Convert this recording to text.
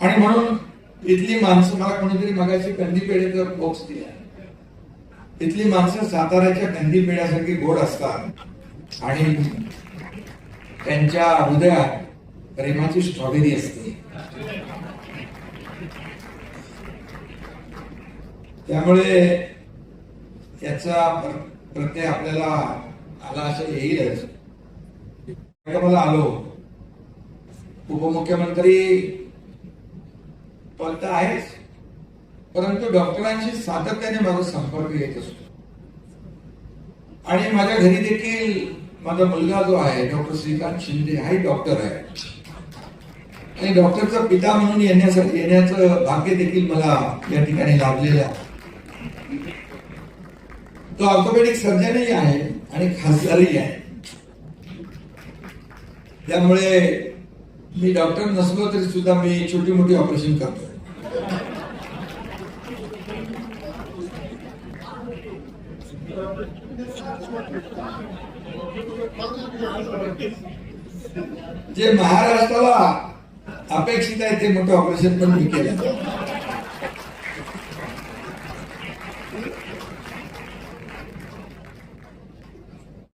आणि म्हणून इथली माणसं मला कोणीतरी मगाशी कंदी पेढेचा बॉक्स दिला. इथली माणसं साताऱ्याच्या कंदी पेढ्यासारखी गोड असतात. आणि त्यांच्या हृदयात प्रेमाची स्ट्रॉबेरी असते. त्यामुळे याचा प्र- प्रत्यय आपल्याला आला असं येईलच. मला आलो. उपमुख्यमंत्री पद तर आहेच परंतु डॉक्टरांशी सातत्याने माझा संपर्क येत असतो. आणि माझ्या घरी देखील माझा मुलगा जो आहे डॉक्टर श्रीकांत शिंदे हाही डॉक्टर आहे. आणि डॉक्टरचा पिता म्हणून येण्यासाठी येण्याचं भाग्य देखील मला या ठिकाणी लाभलेलं आहे. तो ऑर्थोपेडिक सर्जनही आहे आणि खासदारही आहे. त्यामुळे मी डॉक्टर नसलो तरी सुद्धा मी छोटी मोठी ऑपरेशन करतो जे महाराष्ट्राला अपेक्षित आहे ते मोठं ऑपरेशन पण मी केलं